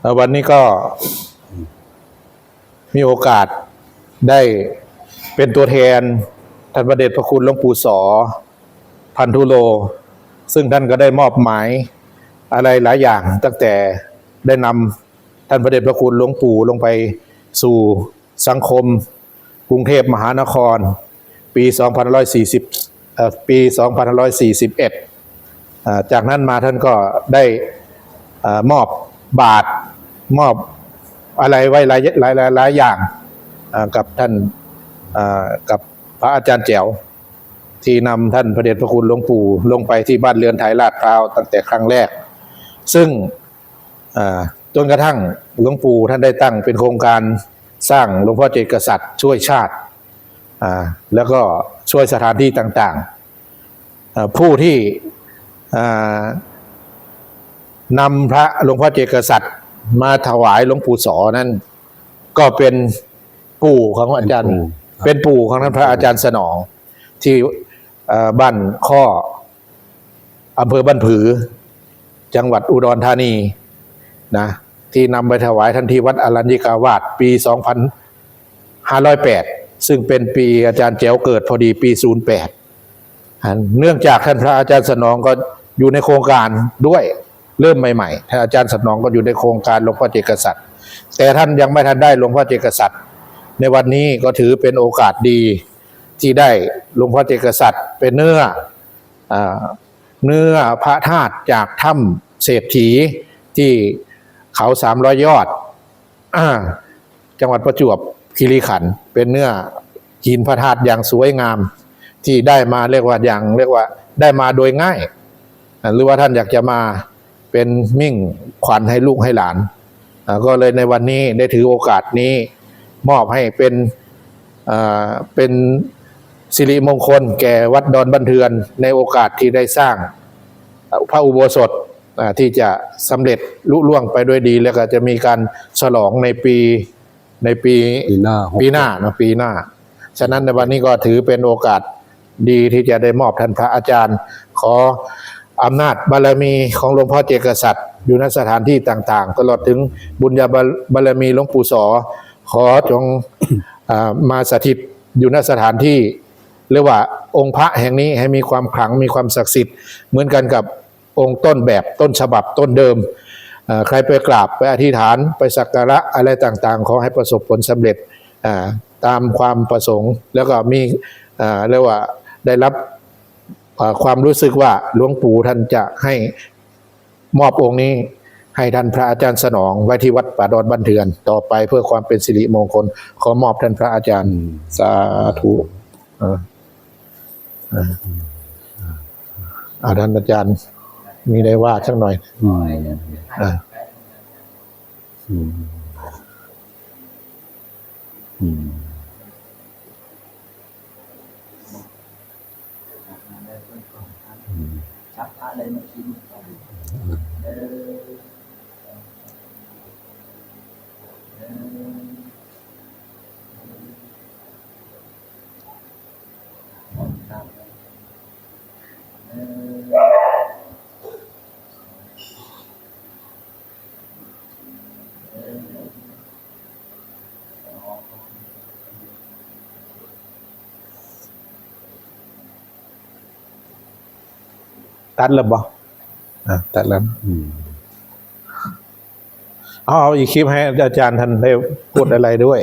เอ่อวันนี้ก็มีโอกาสได้เป็นตัวแทนท่านประเดชพระคุณหลวงปู่สอ พันธุโล ซึ่งท่านก็ได้มอบหมายอะไรหลายอย่างตั้งแต่ได้นำท่านพระเดชพระคุณหลวงปู่ลงไปสู่สังคมกรุงเทพมหานคร ปี 2540เอ่อปี 2541อ่าจากนั้นมาท่านก็ได้มอบบาท มอบอะไรไว้หลายหลายหลายหลายอย่างกับท่านกับพระอาจารย์แจ๋ว ที่นำท่านพระเดชพระคุณหลวงปู่ลงไปที่บ้านเรือนไทยลาดพร้าวตั้งแต่ครั้งแรก ซึ่งจนกระทั่งหลวงปู่ท่านได้ตั้งเป็นโครงการสร้างหลวงพ่อเจดกษัตริย์ ช่วยชาติ แล้วก็ช่วยสถานที่ต่างๆ ผู้ที่นำพระหลวงพ่อเจดกษัตริย์ มาถวายหลวงปู่สอนั้นก็เป็นปู่ของอาจารย์ เป็นปู่ของท่านพระอาจารย์สนอง ที่เอ่อบ้านข้ออำเภอบ้านผือ จังหวัดอุดรธานีนะที่นำไปถวายท่านที่วัดอรัญญิกาวาสปี 2508 ซึ่งเป็นปีอาจารย์แจ๋วเกิดพอดีปี 08อ่าเนื่องจากท่านพระอาจารย์สนองก็อยู่ในโครงการด้วย เริ่มใหม่ๆท่านอาจารย์สนองก็อยู่ในโครงการหลวงพ่อเจกษัตริย์ แต่ท่านยังไม่ทันได้หลวงพ่อเจกษัตริย์ ในวันนี้ก็ถือเป็นโอกาสดีที่ได้หลวงพ่อเจกษัตริย์ เป็นเนื้ออเนื้อพระธาตุจากถ้ำเศรษฐีที่เขาสามร้อยยอดอจังหวัดประจวบคีรีขันธ์เป็นเนื้อหินพระธาตุอย่างสวยงาม ที่ได้มาเรียกว่าอย่างเรียกว่าได้มาโดยง่าย หรือว่าท่านอยากจะมา เป็นมิ่งขวัญให้ลูกให้หลานอ่าก็เลยในวันนี้ได้ถือโอกาสนี้มอบให้เป็นอ่าเป็นสิริมงคล แก่วัดดอนบันเทือน ในโอกาสที่ได้สร้างอ่าพระอุโบสถอ่าที่จะสำเร็จลุล่วงไปด้วยดี แล้วก็จะมีการฉลองในปีในปีปีหน้าหกปีหน้านะปีหน้า ฉะนั้นในวันนี้ก็ถือเป็นโอกาสดีที่จะได้มอบท่านพระอาจารย์ ขอ อำนาจบารมีของหลวงพ่อเจกษัตริย์ อยู่ในสถานที่ต่างๆ ตลอดถึงบุญญาบารมีหลวงปู่สอ ขอจงอมาสถิตอยู่ในสถานที่เรียกว่าองค์พระแห่งนี้ให้มีความขลังมีความศักดิ์สิทธิ์ เหมือนกันกับองค์ต้นแบบต้นฉบับต้นเดิม ใครไปกราบไปอธิษฐานไปสักการะอะไรต่างๆ ขอให้ประสบผลสำเร็จตามความประสงค์ แล้วก็มีเรียกว่าได้รับ ความรู้สึกว่าหลวงปู่ท่านจะให้มอบองค์นี้ ให้ท่านพระอาจารย์สนองไว้ที่วัดป่าดอนบันเทือน ต่อไปเพื่อความเป็นสิริมงคล ขอมอบท่านพระอาจารย์สาธุอาท่านอาจารย์มีได้ว่าสักหน่อยอืมอ่าอืมอืม ชักพระเลยมากินเออเออครับเออเอออ๋อ ตัดแล้วบ่อ่าตัดแล้วอืมเอาเอาอีกคลิปให้อาจารย์ท่านได้พูดอะไรด้วย